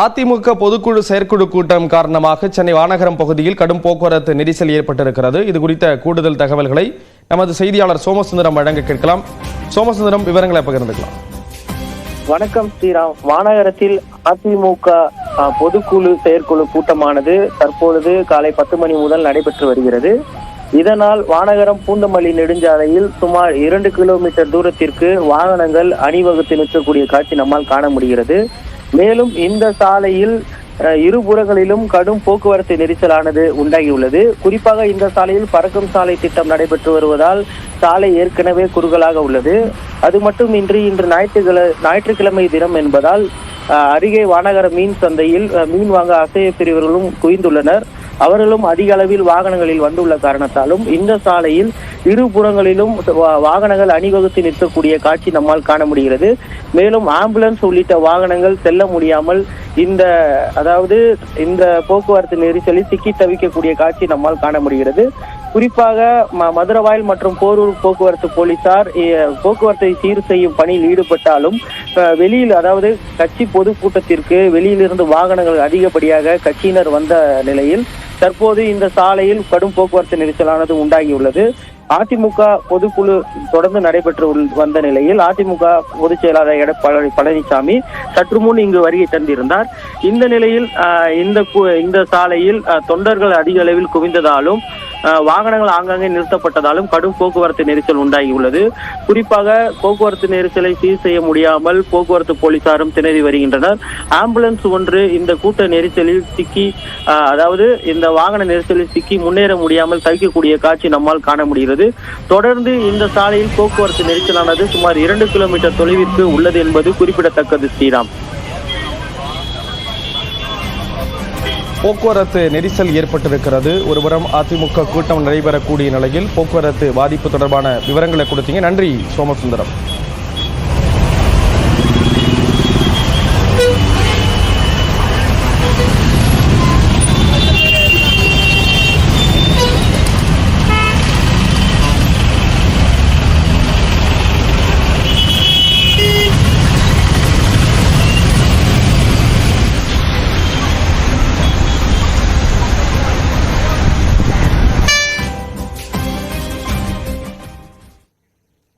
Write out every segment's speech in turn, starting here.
அதிமுக பொதுக்குழு செயற்குழு கூட்டம் காரணமாக சென்னை வானகரம் பகுதியில் கடும் போக்குவரத்து நெரிசல் ஏற்பட்டிருக்கிறது. இது குறித்த கூடுதல் தகவல்களை நமது செய்தியாளர் சோமசுந்தரம் வழங்க கேட்கலாம். சோமசுந்தரம் விவரங்களை பகிர்ந்துக்கலாம். வணக்கம் ஸ்ரீராம். வானகரத்தில் அதிமுக பொதுக்குழு செயற்குழு கூட்டமானது தற்பொழுது காலை பத்து மணி முதல் நடைபெற்று வருகிறது. இதனால் வானகரம் பூந்தமல்லி நெடுஞ்சாலையில் சுமார் இரண்டு கிலோமீட்டர் தூரத்திற்கு வாகனங்கள் அணிவகுத்து நிற்கக்கூடிய காட்சி நம்மால் காண முடிகிறது. மேலும் இந்த சாலையில் இருபுறங்களிலும் கடும் போக்குவரத்து நெரிசலானது உண்டாகியுள்ளது. குறிப்பாக இந்த சாலையில் பறக்கும் சாலை திட்டம் நடைபெற்று வருவதால் சாலை ஏற்கனவே குறுகலாக உள்ளது. அது மட்டுமின்றி இன்று ஞாயிற்றுக்கிழமை ஞாயிற்றுக்கிழமை தினம் என்பதால் அருகே வானகர மீன் சந்தையில் மீன் வாங்க அசைய பிரிவர்களும் குவிந்துள்ளனர். அவர்களும் அதிக அளவில் வாகனங்களில் வந்துள்ள காரணத்தாலும் இந்த சாலையில் இருபுறங்களிலும் புறங்களிலும் வாகனங்கள் அணிவகுத்து நிற்கக்கூடிய காட்சி நம்மால் காண முடிகிறது. மேலும் ஆம்புலன்ஸ் உள்ளிட்ட வாகனங்கள் செல்ல முடியாமல் இந்த அதாவது இந்த போக்குவரத்து நெரிசலில் சிக்கி தவிக்கக்கூடிய காட்சி நம்மால் காண முடிகிறது. குறிப்பாக ம- மதுரவாயல் மற்றும் போரூர் போக்குவரத்து போலீசார் போக்குவரத்தை சீர் செய்யும் பணியில் ஈடுபட்டாலும் வெளியில் அதாவது கட்சி பொதுக்கூட்டத்திற்கு வெளியிலிருந்து வாகனங்கள் அதிகப்படியாக கட்சியினர் வந்த நிலையில் தற்போது இந்த சாலையில் கடும் போக்குவரத்து நெரிசலானது உண்டாகியுள்ளது. அதிமுக பொதுக்குழு தொடர்ந்து நடைபெற்று வந்த நிலையில் அதிமுக பொதுச் செயலாளர் எடப்பாடி பழனிசாமி சற்று முன் இங்கு வருகை தந்திருந்தார். இந்த நிலையில் இந்த இந்த சாலையில் தொண்டர்கள் அதிக அளவில் குவிந்ததாலும் வாகனங்கள் ஆங்காங்கே நிறுத்தப்பட்டதாலும் கடும் போக்குவரத்து நெரிசல் உண்டாகியுள்ளது. குறிப்பாக போக்குவரத்து நெரிசலை சீர் செய்ய முடியாமல் போக்குவரத்து போலீசாரும் திணறி வருகின்றனர். ஆம்புலன்ஸ் ஒன்று இந்த கூட்ட நெரிசலில் சிக்கி அதாவது இந்த வாகன நெரிசலில் சிக்கி முன்னேற முடியாமல் தவிக்கக்கூடிய காட்சி நம்மால் காண முடிகிறது. தொடர்ந்து இந்த சாலையில் போக்குவரத்து நெரிசலானது சுமார் இரண்டு கிலோமீட்டர் தொலைவிற்கு உள்ளது என்பது குறிப்பிடத்தக்கது ஸ்ரீராம். போக்குவரத்து நெரிசல் ஏற்பட்டிருக்கிறது. ஒருபுறம் அதிமுக கூட்டம் நடைபெறக்கூடிய நிலையில் போக்குவரத்து பாதிப்பு தொடர்பான விவரங்களை கொடுத்தீங்க. நன்றி சோமசுந்தரம்.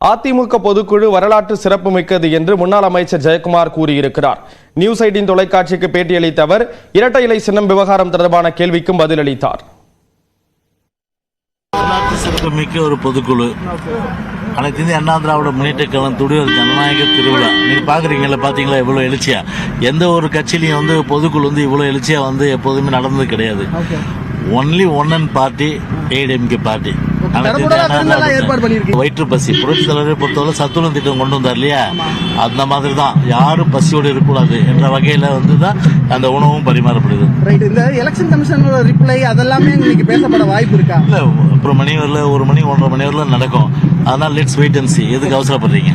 அதிமுக பொதுக்குழு வரலாற்று சிறப்புமிக்கது என்று முன்னாள் அமைச்சர் ஜெயக்குமார் கூறியிருக்கிறார். நியூஸ் ஐடின் தொலைக்காட்சிக்கு பேட்டியளித்த அவர் இரட்டை இலை சின்னம் விவகாரம் தொடர்பான கேள்விக்கும் பதிலளித்தார். வரலாற்று சிறப்புமிக்க ஒரு பொதுக்குழு. அனைத்து இந்திய அண்ணா திராவிட முன்னேற்ற கழகம் துடிவர் ஜனநாயக திருவிழா. நீங்க பார்க்குறீங்களா பாத்தீங்களா இவ்வளவு எழுச்சியா? எந்த ஒரு கட்சியிலையும் வந்து பொதுக்குழு வந்து இவ்வளவு எழுச்சியா வந்து எப்போதுமே நடந்தது கிடையாது. Only one and party ADMK party வயிற்று பசி. புரட்சி தலைவரை பொறுத்தவரை சத்துணவு திட்டம் கொண்டு வந்தார் இல்லையா? அந்த மாதிரி தான் யாரும் பசியோடு இருக்கக்கூடாது என்ற வகையில வந்து தான் அந்த உணவும் பரிமாறப்படுது ரைட் இந்த எலெக்ஷன் கமிஷனோட ரிப்ளை அதெல்லாமே இன்னைக்கு பேசப்பட வாய்ப்பு இருக்கா? இல்ல அப்புறம் மணி வரல ஒரு மணி ஒன்றரை மணி வரல நடக்கும். அதனால லெட்ஸ் வெயிட் அண்ட் சி எதுக்கு அவசரப்படுறீங்க?